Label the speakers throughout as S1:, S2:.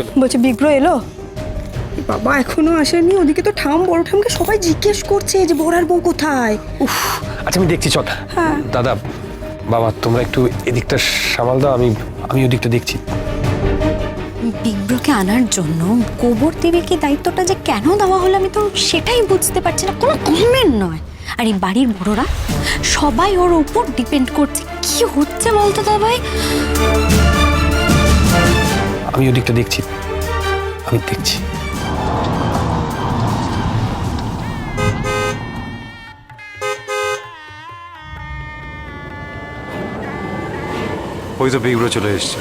S1: হলো?
S2: বলছে বিগ্রহ এলো? বাবা এখনও আসেনি। ওদিকে তো ঠাম বড় ঠামকে সবাই জিজ্ঞেস করছে যে বড়ার বউ কোথায়?
S1: উফ আচ্ছা আমি দেখছি চল।
S2: হ্যাঁ।
S1: দাদা বাবা তোমরা একটু এদিকটা সামাল দাও আমি আমি ওদিকটা দেখছি।
S3: বিগ্রহকে আনার জন্য গোবর দেবীকে দায়িত্বটা যে কেন দেওয়া হলো আমি তো সেটাই বুঝতে পারছি না। কোনো গভর্নমেন্ট নয়। আর এই বাড়ির বড়রা সবাই ওর উপর ডিপেন্ড করছে। কি হচ্ছে বলতো দাবাই
S1: আমি ওদিকটা দেখছি। আমি দেখছি।
S4: ওই তো বিগ্রহ চলে এসছে।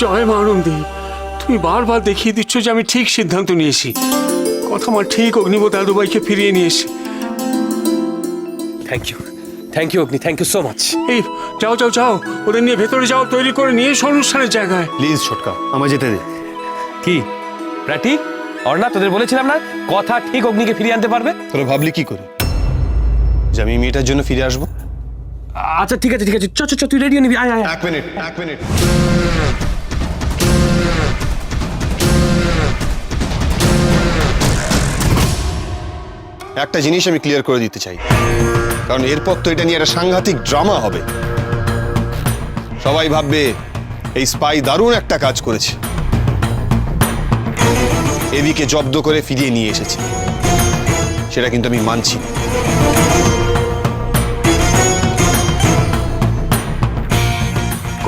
S5: জয় মানন্দী তুমি বারবার দেখিয়ে দিচ্ছ যে আমি ঠিক সিদ্ধান্ত নিয়েছি। কথা আমার ঠিক অগ্নিব দাদুভাইকে ফিরিয়ে নিয়ে এসে।
S1: Thank you thank you Agni thank you so much
S5: এই যাও যাও যাও। ওদের নিয়ে ভেতরে যাও তৈরি করে নিয়ে এসো অনুষ্ঠানের জায়গায়।
S4: প্লিজ ছোটকা আমায় যেতে দে।
S1: কি? প্রাটি অর্ণা তোদের বলেছিলাম না? কথা ঠিক অগ্নিকে ফিরিয়ে আনতে পারবে?
S4: তোরা ভাবলি কি করে? যে আমি মেয়েটার জন্য ফিরে আসব?
S1: আচ্ছা ঠিক আছে ঠিক আছে। চ চ চ তুই রেডি নিবি। আয় আয়।
S4: এক মিনিট এক মিনিট। একটা জিনিস আমি ক্লিয়ার করে দিতে চাই। কারণ এরপর তো এটা নিয়ে একটা সাংঘাতিক ড্রামা হবে। সবাই ভাববে এই স্পাই দারুণ একটা কাজ করেছে। এবিকে জব্দ করে ফিরিয়ে নিয়ে এসেছে। সেটা কিন্তু আমি মানছি না।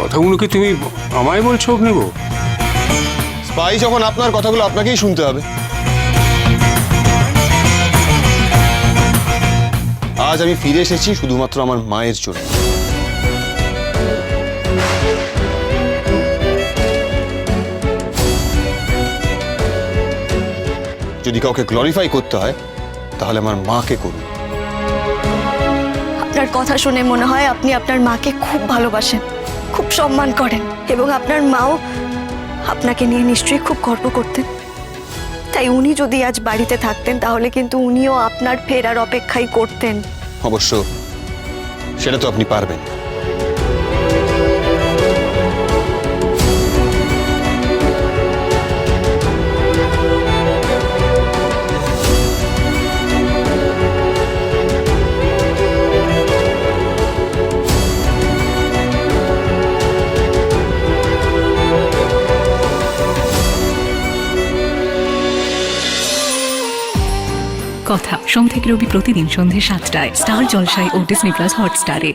S5: কথাগুলো কি তুমি আমায় বলছো অগ্নিব
S4: স্পাই যখন আপনার কথাগুলো আপনাকেই শুনতে হবে। আজ আমি ফিরে এসেছি শুধুমাত্র আমার মায়ের জন্য। যদি কাউকে গ্লোরিফাই করতে হয়, তাহলে আমার মাকে করুন।
S2: আপনার কথা শুনে মনে হয় আপনি আপনার মাকে খুব ভালোবাসেন, খুব সম্মান করেন এবং আপনার মাও আপনাকে নিয়ে নিশ্চয়ই খুব গর্ব করতেন। তাই উনি যদি আজ বাড়িতে থাকতেন, তাহলে কিন্তু উনিও আপনার ফেরার অপেক্ষাই করতেন।
S4: অবশ্য সেটা তো আপনি পারবেন।
S6: কথা। সোম থেকে রবি প্রতিদিন সন্ধ্যে সাতটায়। স্টার জলসাই ও ডিসনি প্লাস হটস্টারে